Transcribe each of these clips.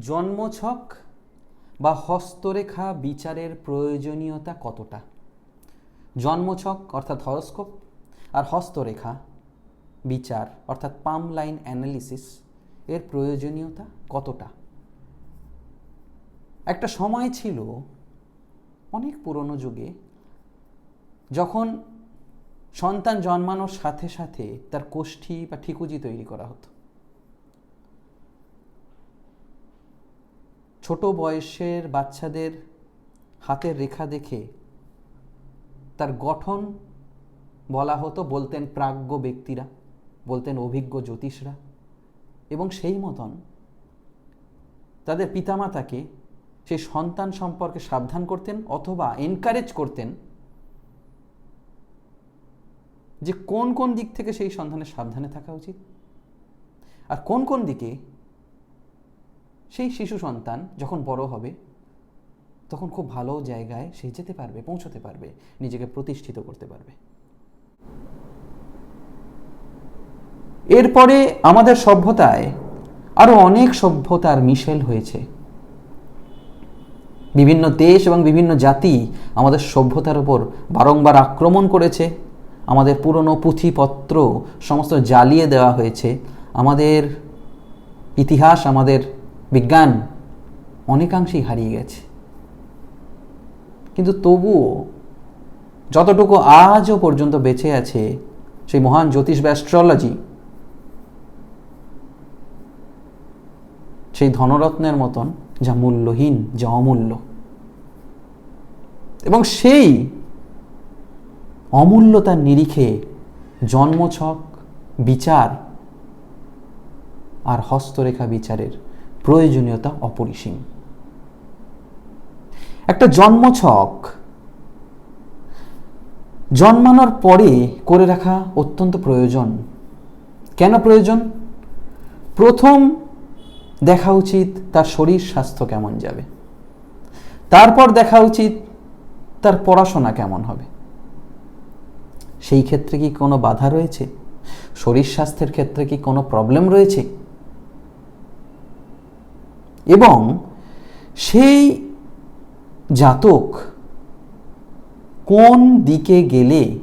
জন্মছক বা হস্তরেখা বিচারের প্রয়োজনীয়তা কতটা? জন্মছক অর্থাৎ হরস্কোপ আর হস্তরেখা বিচার অর্থাৎ পাম লাইন অ্যানালিসিস এর প্রয়োজনীয়তা কতটা? একটা সময় ছিল অনেক পুরনো যুগে যখন সন্তান জন্মানোর সাথে সাথে তার কোষ্ঠী বা ঠিকুজি তৈরি করা হতো। ছোট বয়সের বাচ্চাদের হাতের রেখা দেখে তার গঠন বলা হতো বলতেন প্রাজ্ঞ ব্যক্তিরা, বলতেন অভিজ্ঞ জ্যোতিষরা এবং সেই মতন তাদের পিতামাতাকে সেই সন্তান সম্পর্কে সাবধান করতেন অথবা এনকারেজ করতেন যে কোন কোন দিক থেকে সেই সন্তানের সাবধানে থাকা উচিত। আর কোন কোন দিকে সেই শিশু সন্তান যখন বড় হবে, তখন খুব ভালো জায়গায় সে যেতে পারবে, পৌঁছতে পারবে, নিজেকে প্রতিষ্ঠিত করতে পারবে। এরপরে আমাদের সভ্যতায় আরও অনেক সভ্যতার মিশেল হয়েছে। বিভিন্ন দেশ এবং বিভিন্ন জাতি আমাদের সভ্যতার উপর বারংবার আক্রমণ করেছে, আমাদের পুরনো পুঁথিপত্র সমস্ত জ্বালিয়ে দেওয়া হয়েছে, আমাদের ইতিহাস আমাদের বিজ্ঞান অনেকাংশেই হারিয়ে গেছে। কিন্তু তবুও যতটুকু আজও পর্যন্ত বেঁচে আছে সেই মহান জ্যোতিষ বা অ্যাস্ট্রোলজি সেই ধনরত্নের মতন যা মূল্যহীন, যা অমূল্য, এবং সেই অমূল্যতার নিরিখে জন্মছক বিচার আর হস্তরেখা বিচারের প্রয়োজনীয়তা অপরিসীম। একটা জন্মছক জন্মানোর পরে করে রাখা অত্যন্ত প্রয়োজন। কেন প্রয়োজন? প্রথম দেখা উচিত তার শরীর স্বাস্থ্য কেমন যাবে। তারপর দেখা উচিত তার পড়াশোনা কেমন হবে। সেই ক্ষেত্রে কি কোনো বাধা রয়েছে? শরীর স্বাস্থ্যের ক্ষেত্রে কি কোনো প্রবলেম রয়েছে? এবং সেই জাতক কোন দিকে গেলে,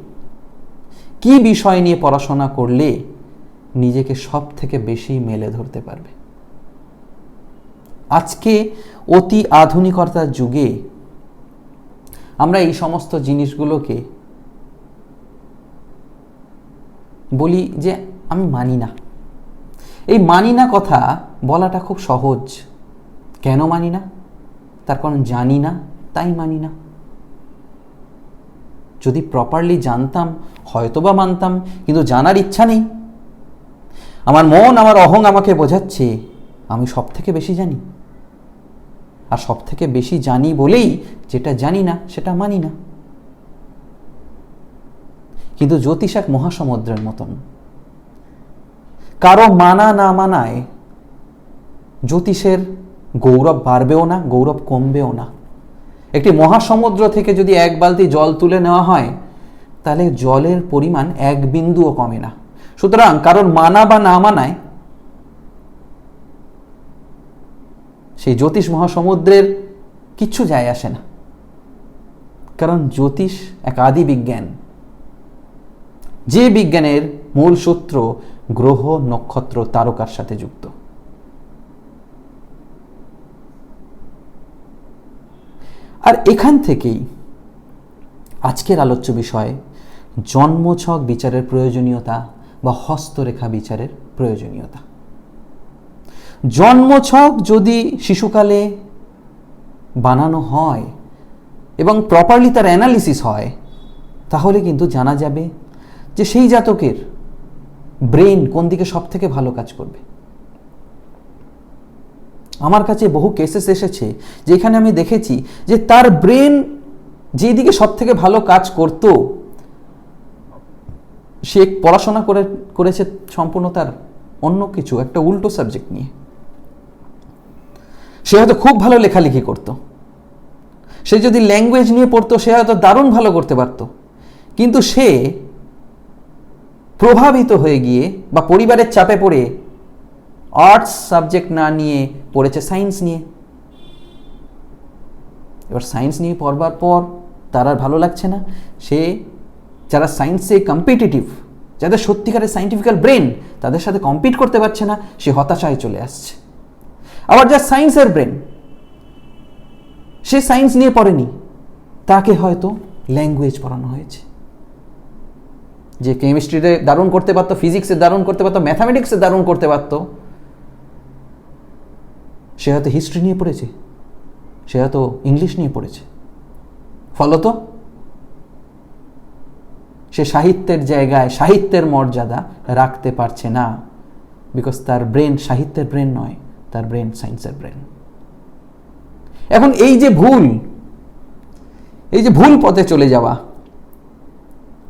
কি বিষয় নিয়ে পড়াশোনা করলে নিজেকে সব থেকে বেশি মেলে ধরতে পারবে? আজকে অতি আধুনিকতার যুগে আমরা এই সমস্ত জিনিসগুলোকে বলি যে আমি মানি না। এই মানি না কথা বলাটা খুব সহজ। কেন মানি না? তার কারণ জানি না, তাই মানি না। যদি প্রপারলি জানতাম, হয়তোবা মানতাম, কিন্তু জানার ইচ্ছা নেই। আমার মন, আমার অহং আমাকে বোঝাচ্ছে, আমি সব থেকে বেশি জানি। আর সব থেকে বেশি জানি বলেই যেটা জানি না, সেটা মানি না। কিন্তু জ্যোতিষ এক মহাসমুদ্রের মতন। কারও মানা না মানায় জ্যোতিষের গৌরব বাড়বেও না, গৌরব কমবেও না। একটি মহাসমুদ্র থেকে যদি এক বালতি জল তুলে নেওয়া হয়, তাহলে জলের পরিমাণ এক বিন্দুও কমে না। সুতরাং কারণ মানা বা না মানায়, সেই জ্যোতিষ মহাসমুদ্রের কিচ্ছু যায় আসে না। কারণ জ্যোতিষ এক আদি বিজ্ঞান। যে বিজ্ঞানের মূল সূত্র গ্রহ, নক্ষত্র, তারকার সাথে যুক্ত। আর এখান থেকেই আজকের আলোচ্য বিষয়, জন্মছক বিচারের প্রয়োজনীয়তা বা হস্তরেখা বিচারের প্রয়োজনীয়তা। জন্মছক যদি শিশুকালে বানানো হয় এবং প্রপারলি তার অ্যানালিসিস হয়, তাহলে কিন্তু জানা যাবে যে সেই জাতকের ব্রেন কোন দিকে সব থেকে ভালো কাজ করবে। আমার কাছে বহু কেসেস এসেছে যেখানে আমি দেখেছি যে তার ব্রেন যেদিকে সব থেকে ভালো কাজ করত, সে পড়াশোনা করে, করেছে সম্পূর্ণ তার অন্য কিছু, একটা উল্টো সাবজেক্ট নিয়ে। সে হয়তো খুব ভালো লেখালেখি করত। সে যদি ল্যাঙ্গুয়েজ নিয়ে পড়তো, সে হয়তো দারুণ ভালো করতে পারত। কিন্তু সে প্রভাবিত হয়ে গিয়ে বা পরিবারের চাপে পড়ে আর্টস সাবজেক্ট না নিয়ে পড়েছে সায়েন্স নিয়ে। এবার সায়েন্স নিয়ে পড়বার পর তার আর ভালো লাগছে না। সে, যারা সায়েন্সে কম্পিটিটিভ যাদের সত্যিকারের সাইন্টিফিক্যাল ব্রেন তাদের সাথে কম্পিট করতে পারছে না, সে হতাশায় চলে আসছে। আবার যার সায়েন্সের ব্রেন সে সায়েন্স নিয়ে পড়েনি, তাকে হয়তো ল্যাঙ্গুয়েজ পড়ানো হয়েছে। যে কেমিস্ট্রিতে দারুণ করতে পারতো ফিজিক্সে দারুণ করতে পারতো ম্যাথামেটিক্সে দারুণ করতে পারতো সে হয়তো হিস্ট্রি নিয়ে পড়েছে, সে হয়তো ইংলিশ নিয়ে পড়েছে। ফলত সে সাহিত্যের জায়গায় সাহিত্যের মর্যাদা রাখতে পারছে না বিকজ তার ব্রেন সাহিত্যের ব্রেন নয়, তার ব্রেন সায়েন্সের ব্রেন এখন এই যে ভুল, এই যে ভুল পথে চলে যাওয়া,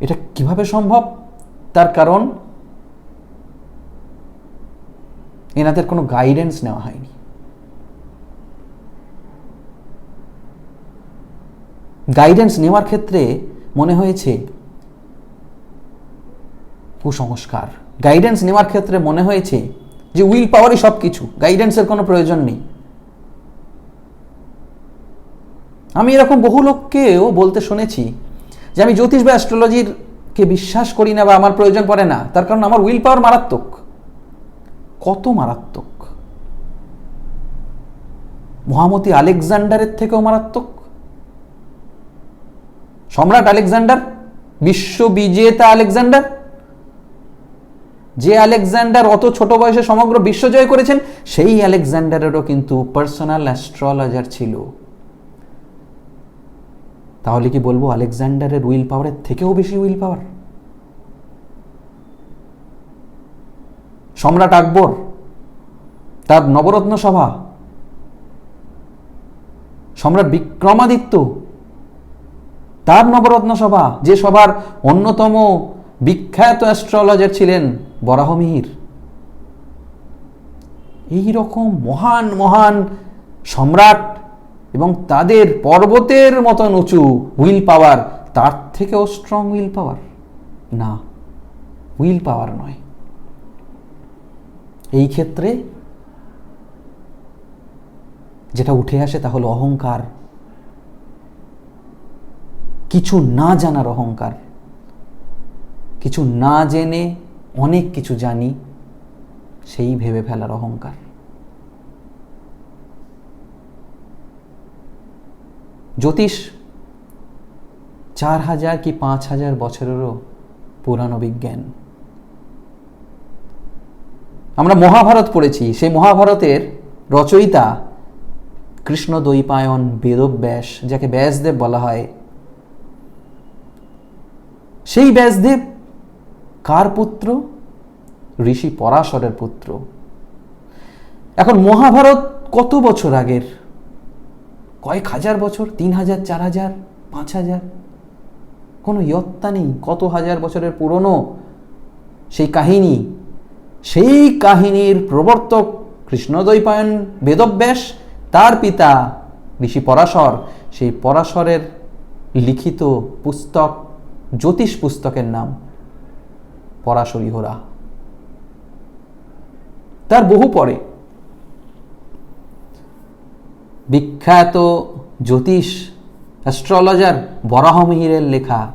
এটা কীভাবে সম্ভব? তার কারণ, এনাদের কোনো গাইডেন্স নেওয়া হয়নি। গাইডেন্স নেওয়ার ক্ষেত্রে মনে হয়েছে কুসংস্কার। গাইডেন্স নেওয়ার ক্ষেত্রে মনে হয়েছে যে উইল পাওয়ারই সব কিছু গাইডেন্সের কোনো প্রয়োজন নেই। আমি এরকম বহু লোককেও বলতে শুনেছি যে আমি জ্যোতিষ বা অ্যাস্ট্রোলজির কে বিশ্বাস করি না বা আমার প্রয়োজন পড়ে না, তার কারণ আমার উইল পাওয়ার মারাত্মক। কত মারাত্মক? মহামতি আলেকজান্ডারের থেকেও মারাত্মক? সম্রাট আলেকজান্ডার বিশ্ব বিজেতা আলেকজান্ডার, যে আলেকজান্ডার অত ছোট বয়সে সমগ্র বিশ্ব জয় করেছেন, সেই আলেকজান্ডারেরও কিন্তু পার্সোনাল অ্যাস্ট্রোলজার ছিল। তাহলে কি বলব, আলেকজান্ডারের উইল পাওয়ারের থেকেও বেশি উইল পাওয়ার সম্রাট আকবর, তার নবরত্ন সভা, সম্রাট বিক্রমাদিত্য তার নবরত্ন সভা, যে সভার অন্যতম বিখ্যাত অ্যাস্ট্রোলজার ছিলেন বরাহমিহির এই রকম মহান মহান সম্রাট এবং তাদের পর্বতের মতন উঁচু উইল পাওয়ার তার থেকেও স্ট্রং উইল পাওয়ার না উইল পাওয়ার নয়। এই ক্ষেত্রে যেটা উঠে আসে তা হলো অহংকার। কিছু না জানার অহংকার। কিছু না জেনে অনেক কিছু জানি, সেই ভেবে ফেলার অহংকার। জ্যোতিষ, চার হাজার কি পাঁচ হাজার বছরেরও পুরানো বিজ্ঞান। আমরা মহাভারত পড়েছি, সেই মহাভারতের রচয়িতা কৃষ্ণ দৈপায়ন বেদব্যাস, যাকে ব্যাসদেব বলা হয় সেই ব্যাসদেব কার পুত্র? ঋষি পরাশরের পুত্র। এখন মহাভারত কত বছর আগের? কয়েক হাজার বছর, তিন হাজার, চার হাজার, পাঁচ হাজার? কোনো ইয়ত্তা নেই, কত হাজার বছরের পুরনো সেই কাহিনী। সেই কাহিনীর প্রবর্তক কৃষ্ণদ্বৈপায়ন বেদব্যাস, তার পিতা ঋষি পরাশর। সেই পরাশরের লিখিত পুস্তক জ্যোতিষ পুস্তকের নাম পরাশরী হোরা তার বহু পরে বিখ্যাত জ্যোতিষ অ্যাস্ট্রোলজার বরাহমিহিরের লেখা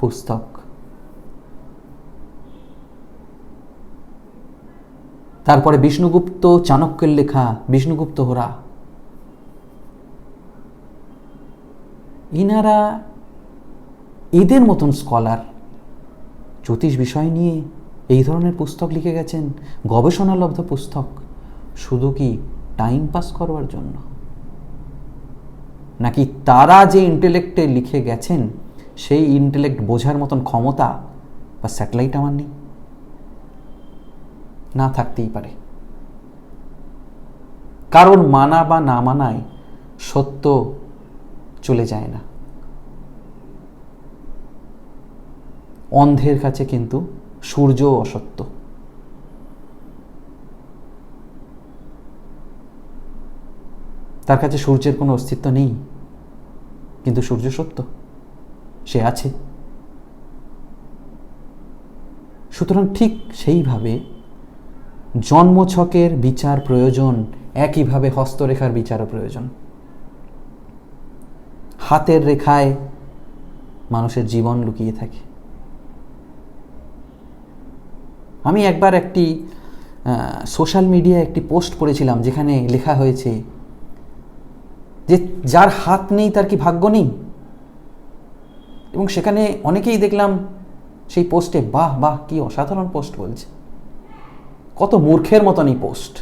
পুস্তক। তারপরে বিষ্ণুগুপ্ত চাণক্যের লেখা বিষ্ণুগুপ্ত হোরা। ইনারা এদের মতন স্কলার জ্যোতিষ বিষয় নিয়ে এই ধরনের পুস্তক লিখে গেছেন গবেষণালব্ধ পুস্তক, শুধু কি টাইম পাস করবার জন্য? নাকি তারা যে ইন্টেলেক্টে লিখে গেছেন, সেই ইন্টেলেক্ট বোঝার মতন ক্ষমতা বা স্যাটেলাইট আমার নেই? না থাকতেই পারে। কারণ মানা বা না মানায় সত্য চলে যায় না। অন্ধের কাছে কিন্তু সূর্য অসত্য। তার কাছে সূর্যের কোনো অস্তিত্ব নেই, কিন্তু সূর্য সত্য, সে আছে। সুতরাং ঠিক সেইভাবে জন্মছকের বিচার প্রয়োজন, একইভাবে হস্তরেখার বিচারও প্রয়োজন। হাতের রেখায় মানুষের জীবন লুকিয়ে থাকে। আমি একবার একটি সোশ্যাল মিডিয়ায় একটি পোস্ট করেছিলাম যেখানে লেখা হয়েছে যে যার হাত নেই তার কি ভাগ্য নেই? এবং সেখানে অনেকেই দেখলাম সেই পোস্টে বাহ বাহ, কি অসাধারণ পোস্ট বলছে। কত মূর্খের মতন এই পোস্ট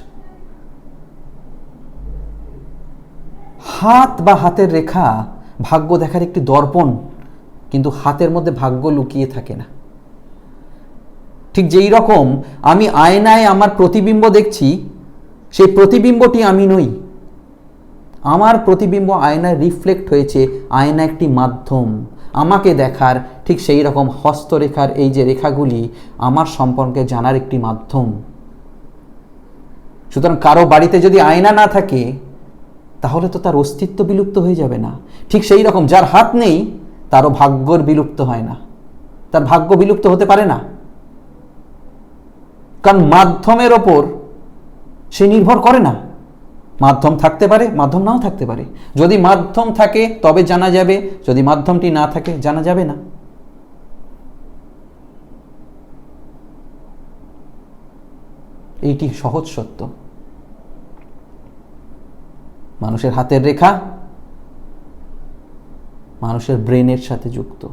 হাত বা হাতের রেখা ভাগ্য দেখার একটি দর্পণ, কিন্তু হাতের মধ্যে ভাগ্য লুকিয়ে থাকে না। ঠিক যেই রকম আমি আয়নায় আমার প্রতিবিম্ব দেখছি, সেই প্রতিবিম্বটি আমি নই। আমার প্রতিবিম্ব আয়নায় রিফ্লেক্ট হয়েছে, আয়না একটি মাধ্যম। আমাকে দেখার ঠিক সেই রকম হস্তরেখার এই যে রেখাগুলি, আমার সম্পর্কে জানার একটি মাধ্যম। সুতরাং কারও বাড়িতে যদি আয়না না থাকে, তাহলে তো তার অস্তিত্ব বিলুপ্ত হয়ে যাবে না। ঠিক সেই রকম যার হাত নেই, তারও ভাগ্যর বিলুপ্ত হয় না। তার ভাগ্য বিলুপ্ত হতে পারে না। কারণ মাধ্যমের ওপর সে নির্ভর করে না। মাধ্যম থাকতে পারে, মাধ্যম নাও থাকতে পারে। যদি মাধ্যম থাকে, তবে জানা যাবে। যদি মাধ্যমটি না থাকে, জানা যাবে না। এইটি সহজ সত্য। মানুষের হাতের রেখা মানুষের ব্রেনের সাথে যুক্ত।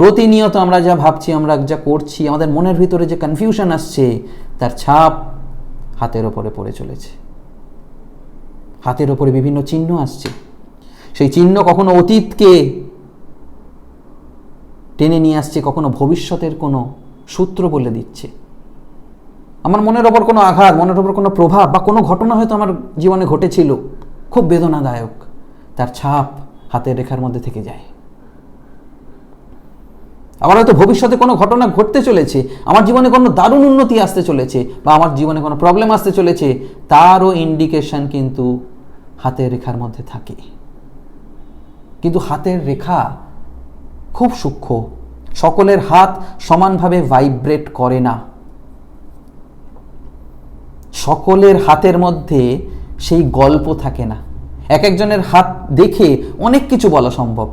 প্রতিনিয়ত আমরা যা ভাবছি, আমরা যা করছি, আমাদের মনের ভিতরে যে কনফিউশন আসছে, তার ছাপ হাতের ওপরে পড়ে চলেছে। হাতের ওপরে বিভিন্ন চিহ্ন আসছে। সেই চিহ্ন কখনো অতীতকে টেনে নিয়ে আসছে, কখনো ভবিষ্যতের কোনো সূত্র বলে দিচ্ছে। আমার মনের ওপর কোনো আঘাত, মনের ওপর কোনো প্রভাব বা কোনো ঘটনা হয়তো আমার জীবনে ঘটেছিল, খুব বেদনাদায়ক। তার ছাপ হাতের রেখার মধ্যে থেকে যায়। আবার হয়তো ভবিষ্যতে কোনো ঘটনা ঘটতে চলেছে, আমার জীবনে কোনো দারুণ উন্নতি আসতে চলেছে বা আমার জীবনে কোনো প্রবলেম আসতে চলেছে, তারও ইন্ডিকেশন কিন্তু হাতের রেখার মধ্যে থাকে। কিন্তু হাতের রেখা খুব সূক্ষ্ম, সকলের হাত সমানভাবে ভাইব্রেট করে না। সকলের হাতের মধ্যে সেই গল্প থাকে না। এক একজনের হাত দেখে অনেক কিছু বলা সম্ভব।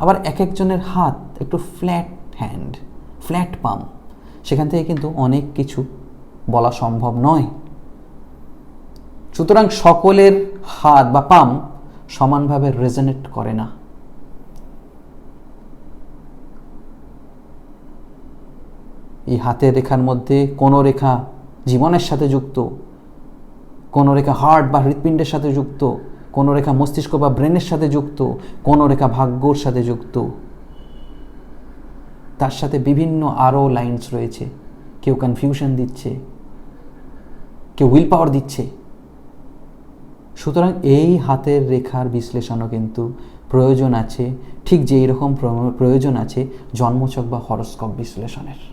আবার এক একজনের হাত একটু ফ্ল্যাট হ্যান্ড ফ্ল্যাট পাম সেখান থেকে কিন্তু অনেক কিছু বলা সম্ভব নয়। সুতরাং সকলের হাত বা পাম সমানভাবে রেজনেট করে না। এই হাতের রেখার মধ্যে কোনো রেখা জীবনের সাথে যুক্ত, কোনো রেখা হার্ট বা হৃৎপিণ্ডের সাথে যুক্ত কোনো রেখা মস্তিষ্ক বা ব্রেনের সাথে যুক্ত, কোনো রেখা ভাগ্যর সাথে যুক্ত। তার সাথে বিভিন্ন আরও লাইন্স রয়েছে। কেউ কনফিউশন দিচ্ছে। কেউ উইল পাওয়ার দিচ্ছে। সুতরাং এই হাতের রেখার বিশ্লেষণও কিন্তু প্রয়োজন আছে। ঠিক যেই রকম প্রয়োজন আছে জন্মচক বা হরস্কোপ বিশ্লেষণের।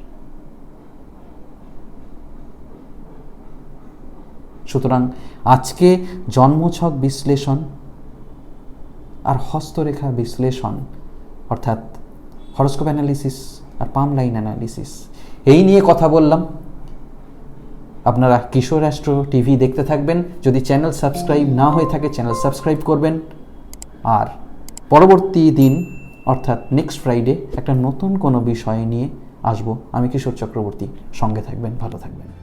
সুতরাং আজকে জন্মছক বিশ্লেষণ আর হস্তরেখা বিশ্লেষণ, অর্থাৎ হরস্কোপ অ্যানালিসিস আর পাম লাইন অ্যানালিসিস এই নিয়ে কথা বললাম। আপনারা কিশোর রাষ্ট্র টিভি দেখতে থাকবেন। যদি চ্যানেল সাবস্ক্রাইব না হয়ে থাকে, চ্যানেল সাবস্ক্রাইব করবেন। আর পরবর্তী দিন, অর্থাৎ নেক্সট ফ্রাইডে একটা নতুন কোনো বিষয় নিয়ে আসব। আমি কিশোর চক্রবর্তী। সঙ্গে থাকবেন, ভালো থাকবেন।